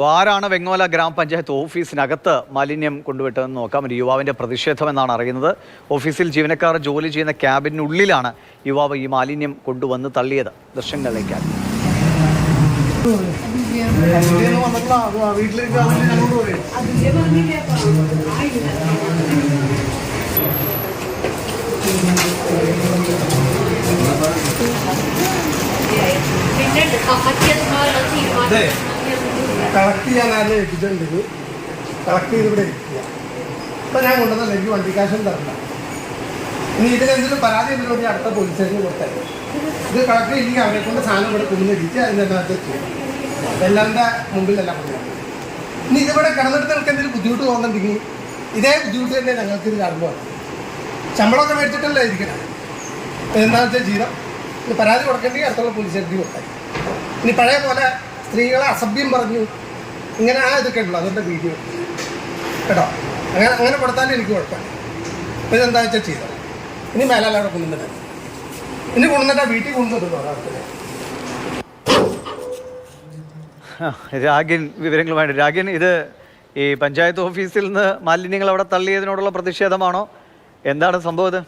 അപ്പോൾ ആരാണ് വെങ്ങോല ഗ്രാമപഞ്ചായത്ത് ഓഫീസിനകത്ത് മാലിന്യം കൊണ്ടുവിട്ടതെന്ന് നോക്കാം. ഒരു യുവാവിന്റെ പ്രതിഷേധമെന്നാണ് അറിയുന്നത്. ഓഫീസിൽ ജീവനക്കാർ ജോലി ചെയ്യുന്ന ക്യാബിനുള്ളിലാണ് യുവാവ് ഈ മാലിന്യം കൊണ്ടുവന്ന് തള്ളിയത്. ദൃശ്യങ്ങളിലേക്കാണ് പിന്നെ കളക്ട് ചെയ്യാൻ ആരും ഏൽപ്പിച്ചിട്ടുണ്ടെങ്കിൽ കളക്ട് ചെയ്ത് ഇവിടെ ഇരിക്കുക. ഇപ്പം ഞാൻ കൊണ്ടുവന്നല്ല എനിക്ക് വണ്ടി കാശും തരണ്ട. ഇനി ഇതിനെന്തെങ്കിലും പരാതി എന്തെങ്കിലും അടുത്ത പോലീസ് സ്റ്റേഷനിൽ കൊടുത്തായിരുന്നു ഇത് കളക്ട് ചെയ്യില്ലെങ്കിൽ അവരെ കൊണ്ട് സാധനം ഇവിടെ കുന്നിടിച്ച് അതിന്റെ അകത്ത് ചെയ്യും എല്ലാവരുടെ മുമ്പിലെല്ലാം പറഞ്ഞു ഇനി ഇതിവിടെ കിടന്നിട്ട് നിങ്ങൾക്ക് എന്തെങ്കിലും ബുദ്ധിമുട്ട് തോന്നുന്നുണ്ടെങ്കിൽ ഇതേ ബുദ്ധിമുട്ട് തന്നെ ഞങ്ങൾക്ക് ഇത് കാണുമ്പോൾ ശമ്പളമൊക്കെ മേടിച്ചിട്ടല്ലേ ഇരിക്കണം? എന്താണെന്ന് വെച്ചാൽ ജീവിതം പരാതി കൊടുക്കേണ്ടെങ്കിൽ അടുത്തുള്ള പോലീസ് സ്റ്റേഷനിൽ കൊടുത്താൽ. ഇനി പഴയ പോലെ സ്ത്രീകളെ അസഭ്യം പറഞ്ഞു. ഇങ്ങനെ ആ ഇതൊക്കെ ഉള്ളു അതിന്റെ വീഡിയോ കേട്ടോ? അങ്ങനെ അങ്ങനെ കൊടുത്താലും എനിക്ക് കുഴപ്പമില്ല. അപ്പോൾ ഇതെന്താ വെച്ചാൽ ചെയ്തോ ഇനി മേലാൽ അവിടെ ഇനി കൊണ്ടുവന്നിട്ട് വീട്ടിൽ കൊണ്ടുവന്നിട്ടോ അതാണ് രാഗിൻ വിവരങ്ങളുമായി രാഗിൻ ഇത് ഈ പഞ്ചായത്ത് ഓഫീസിൽ നിന്ന് മാലിന്യങ്ങൾ അവിടെ തള്ളിയതിനോടുള്ള പ്രതിഷേധമാണോ? എന്താണ് സംഭവം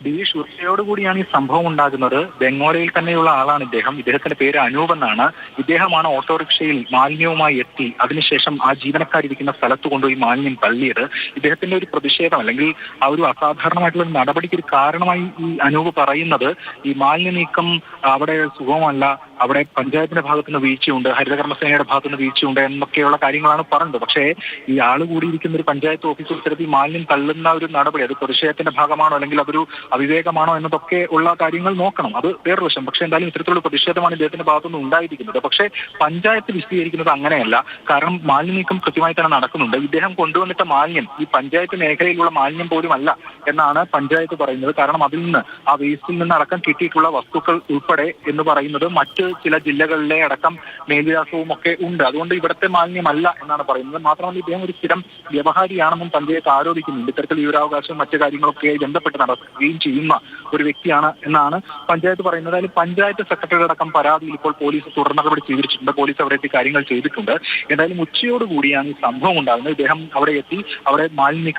ബിനീഷ് കൂടിയാണ് ഈ സംഭവം ഉണ്ടാകുന്നത്. ബംഗോളയിൽ തന്നെയുള്ള ആളാണ് ഇദ്ദേഹം. ഇദ്ദേഹത്തിന്റെ പേര് അനൂപ് എന്നാണ്. ഇദ്ദേഹമാണ് ഓട്ടോറിക്ഷയിൽ മാലിന്യവുമായി എത്തി. അതിനുശേഷം ആ ജീവനക്കാരിരിക്കുന്ന സ്ഥലത്ത് കൊണ്ടുപോയി മാലിന്യം തള്ളിയത്. ഇദ്ദേഹത്തിന്റെ ഒരു പ്രതിഷേധം അല്ലെങ്കിൽ ആ ഒരു അസാധാരണമായിട്ടുള്ള നടപടിക്ക് ഒരു കാരണമായി ഈ അനൂപ് പറയുന്നത് ഈ മാലിന്യ നീക്കം അവിടെ സുഗമമല്ല അവിടെ പഞ്ചായത്തിന്റെ ഭാഗത്തുനിന്ന് വീഴ്ചയുണ്ട് ഹരിതകർമ്മസേനയുടെ ഭാഗത്തുനിന്ന് വീഴ്ചയുണ്ട് എന്നൊക്കെയുള്ള കാര്യങ്ങളാണ് പറഞ്ഞത്. പക്ഷേ ഈ ആൾ കൂടിയിരിക്കുന്ന ഒരു പഞ്ചായത്ത് ഓഫീസർ ഇത്തരത്തിൽ മാലിന്യം തള്ളുന്ന ഒരു നടപടി അത് പ്രതിഷേധത്തിന്റെ ഭാഗമാണോ അല്ലെങ്കിൽ അതൊരു അവിവേകമാണോ എന്നതൊക്കെ ഉള്ള കാര്യങ്ങൾ നോക്കണം. അത് വേറൊരു വശം പക്ഷേ എന്തായാലും ഇത്തരത്തിലുള്ള പ്രതിഷേധമാണ് ഇദ്ദേഹത്തിന്റെ ഭാഗത്തുനിന്ന് ഉണ്ടായിരിക്കുന്നത്. പക്ഷേ പഞ്ചായത്ത് വിശദീകരിക്കുന്നത് അങ്ങനെയല്ല. കാരണം മാലിന്യ നീക്കം കൃത്യമായി തന്നെ നടക്കുന്നുണ്ട്. ഇദ്ദേഹം കൊണ്ടുവന്നിട്ട മാലിന്യം ഈ പഞ്ചായത്ത് മേഖലയിലുള്ള മാലിന്യം പോലും അല്ല എന്നാണ് പഞ്ചായത്ത് പറയുന്നത്. കാരണം അതിൽ നിന്ന് ആ വേസ്റ്റിൽ നിന്ന് അടക്കം കിട്ടിയിട്ടുള്ള വസ്തുക്കൾ ഉൾപ്പെടെ എന്ന് പറയുന്നത് മറ്റ് ചില ജില്ലകളിലെ അടക്കം മേൽവിലാസവും ഒക്കെ ഉണ്ട്. അതുകൊണ്ട് ഇവിടുത്തെ മാലിന്യമല്ല എന്നാണ് പറയുന്നത്. മാത്രമല്ല ഇദ്ദേഹം ഒരു സ്ഥിരം വ്യവഹാരിയാണെന്നും പഞ്ചായത്ത് ആരോപിക്കുന്നുണ്ട്. ഇത്തരത്തിൽ വിവരാവകാശവും മറ്റു കാര്യങ്ങളൊക്കെ ബന്ധപ്പെട്ട് നടക്കുകയും ചെയ്യുന്ന ഒരു വ്യക്തിയാണ് എന്നാണ് പഞ്ചായത്ത് പറയുന്നത്. അതിൽ പഞ്ചായത്ത് സെക്രട്ടറി അടക്കം പരാതിയിൽ ഇപ്പോൾ പോലീസ് തുടർ നടപടി സ്വീകരിച്ചിട്ടുണ്ട്. പോലീസ് അവിടെ എത്തി കാര്യങ്ങൾ ചെയ്തിട്ടുണ്ട്. എന്തായാലും ഉച്ചയോടുകൂടിയാണ് ഈ സംഭവം ഉണ്ടാകുന്നത്. ഇദ്ദേഹം അവിടെ എത്തി. അവിടെ മാലിന്യ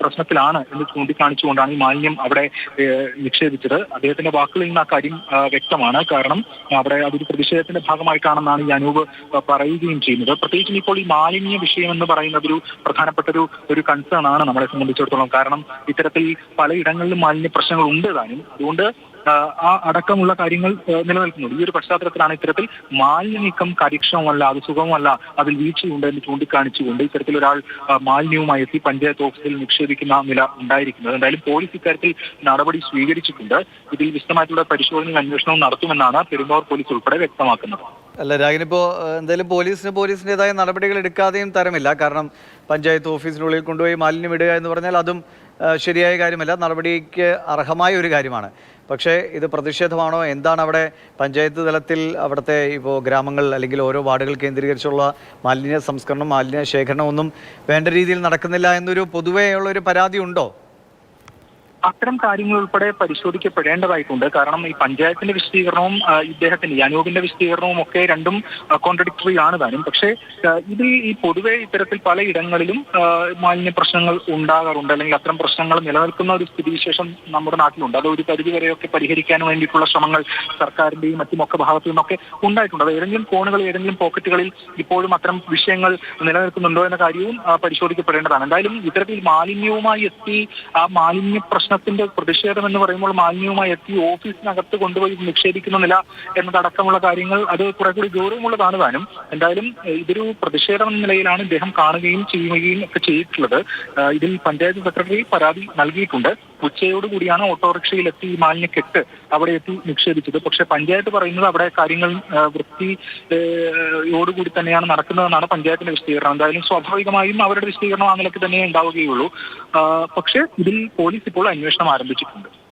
പ്രശ്നത്തിലാണ് എന്ന് ചൂണ്ടിക്കാണിച്ചുകൊണ്ടാണ് ഈ മാലിന്യം അവിടെ നിക്ഷേപിച്ചത്. അദ്ദേഹത്തിന്റെ വാക്കുകളിൽ നിന്ന് ആ കാര്യം വ്യക്തമാണ്. കാരണം അവിടെ അതൊരു പ്രതിഷേധത്തിന്റെ ഭാഗമായിട്ടാണെന്നാണ് ഈ അനൂപ് പറയുകയും ചെയ്യുന്നത്. പ്രത്യേകിച്ചും ഇപ്പോൾ ഈ മാലിന്യ വിഷയം എന്ന് പറയുന്നത് ഒരു പ്രധാനപ്പെട്ട ഒരു ഒരു കൺസേൺ ആണ് നമ്മളെ സംബന്ധിച്ചിടത്തോളം. കാരണം ഇത്തരത്തിൽ പലയിടങ്ങളിലും മാലിന്യ പ്രശ്നങ്ങൾ ഉണ്ട് താനും. അതുകൊണ്ട് ആ, അടക്കമുള്ള കാര്യങ്ങൾ നിലനിൽക്കുന്നുണ്ട്. ഈ ഒരു പശ്ചാത്തലത്തിലാണ് ഇത്തരത്തിൽ മാലിന്യ നീക്കം കാര്യക്ഷമമല്ല അത് സുഗമമല്ല അതിൽ വീഴ്ചയുണ്ട് എന്ന് ചൂണ്ടിക്കാണിച്ചുകൊണ്ട് ഇത്തരത്തിൽ ഒരാൾ മാലിന്യവുമായി എത്തി പഞ്ചായത്ത് ഓഫീസിൽ നിക്ഷേപിക്കുന്ന നില ഉണ്ടായിരിക്കുന്നത്. എന്തായാലും പോലീസ് ഇക്കാര്യത്തിൽ നടപടി സ്വീകരിച്ചിട്ടുണ്ട്. ഇതിൽ വിശദമായിട്ടുള്ള പരിശോധനയും അന്വേഷണവും നടത്തുമെന്നാണ് പെരുമ്പാവൂർ പോലീസ് ഉൾപ്പെടെ വ്യക്തമാക്കുന്നത്. അല്ല രാഗിനിപ്പോ എന്തായാലും പോലീസിന് പോലീസിന്റേതായ നടപടികൾ എടുക്കാതെയും തരമില്ല. കാരണം പഞ്ചായത്ത് ഓഫീസിനുള്ളിൽ കൊണ്ടുപോയി മാലിന്യം ഇടുക എന്ന് പറഞ്ഞാൽ അതും ശരിയായ കാര്യമല്ല. നടപടിക്ക് അർഹമായ ഒരു കാര്യമാണ്. പക്ഷേ ഇത് പ്രതിഷേധമാണോ? എന്താണ് അവിടെ പഞ്ചായത്ത് തലത്തിൽ അവിടുത്തെ ഇപ്പോൾ ഗ്രാമങ്ങൾ അല്ലെങ്കിൽ ഓരോ വാർഡുകൾ കേന്ദ്രീകരിച്ചുള്ള മാലിന്യ സംസ്കരണം മാലിന്യ ശേഖരണം ഒന്നും വേണ്ട രീതിയിൽ നടക്കുന്നില്ല എന്നൊരു പൊതുവേ ഉള്ള ഒരു പരാതി ഉണ്ടോ? അത്തരം കാര്യങ്ങൾ ഉൾപ്പെടെ പരിശോധിക്കപ്പെടേണ്ടതായിട്ടുണ്ട്. കാരണം ഈ പഞ്ചായത്തിന്റെ വിശദീകരണവും ഇദ്ദേഹത്തിന്റെ അനൂപിന്റെ വിശദീകരണവും ഒക്കെ രണ്ടും കോൺട്രഡിക്ടറി ആണ് താനും. പക്ഷേ ഇത് ഈ പൊതുവെ ഇത്തരത്തിൽ പലയിടങ്ങളിലും മാലിന്യ പ്രശ്നങ്ങൾ ഉണ്ടാകാറുണ്ട്. അല്ലെങ്കിൽ അത്തരം പ്രശ്നങ്ങൾ നിലനിൽക്കുന്ന ഒരു സ്ഥിതിവിശേഷം നമ്മുടെ നാട്ടിലുണ്ട്. അത് ഒരു പരിധി വരെയൊക്കെ പരിഹരിക്കാൻ വേണ്ടിയിട്ടുള്ള ശ്രമങ്ങൾ സർക്കാരിന്റെയും മറ്റുമൊക്കെ ഭാഗത്തു നിന്നൊക്കെ ഉണ്ടായിട്ടുണ്ട്. അത് ഏതെങ്കിലും കോണുകളിൽ ഏതെങ്കിലും പോക്കറ്റുകളിൽ ഇപ്പോഴും അത്തരം വിഷയങ്ങൾ നിലനിൽക്കുന്നുണ്ടോ എന്ന കാര്യവും പരിശോധിക്കപ്പെടേണ്ടതാണ്. എന്തായാലും ഇത്തരത്തിൽ മാലിന്യവുമായി എത്തി ആ മാലിന്യ പ്രശ്നത്തിന്റെ പ്രതിഷേധം എന്ന് പറയുമ്പോൾ മാലിന്യവുമായി എത്തി ഓഫീസിനകത്ത് കൊണ്ടുപോയി നിക്ഷേപിക്കുന്ന നില എന്നതടക്കമുള്ള കാര്യങ്ങൾ അത് കുറെ കൂടി ഗൗരവമുള്ളതാണ് താനും. എന്തായാലും ഇതൊരു പ്രതിഷേധം എന്ന നിലയിലാണ് ഇദ്ദേഹം കാണുകയും ചെയ്യുകയും ഒക്കെ ചെയ്തിട്ടുള്ളത്. ഇതിൽ പഞ്ചായത്ത് സെക്രട്ടറി പരാതി നൽകിയിട്ടുണ്ട്. ഉച്ചയോടുകൂടിയാണ് ഓട്ടോറിക്ഷയിൽ എത്തി ഈ മാലിന്യക്കെട്ട് അവിടെ എത്തി നിക്ഷേപിച്ചത്. പക്ഷെ പഞ്ചായത്ത് പറയുന്നത് അവിടെ കാര്യങ്ങൾ വൃത്തിയോടുകൂടി തന്നെയാണ് നടക്കുന്നതെന്നാണ് പഞ്ചായത്തിന്റെ വിശദീകരണം. എന്തായാലും സ്വാഭാവികമായും അവരുടെ വിശദീകരണം ആ നിലയ്ക്ക് തന്നെ ഉണ്ടാവുകയുള്ളൂ. പക്ഷേ ഇതിൽ പോലീസ് ഇപ്പോൾ അന്വേഷണം ആരംഭിച്ചിട്ടുണ്ട്.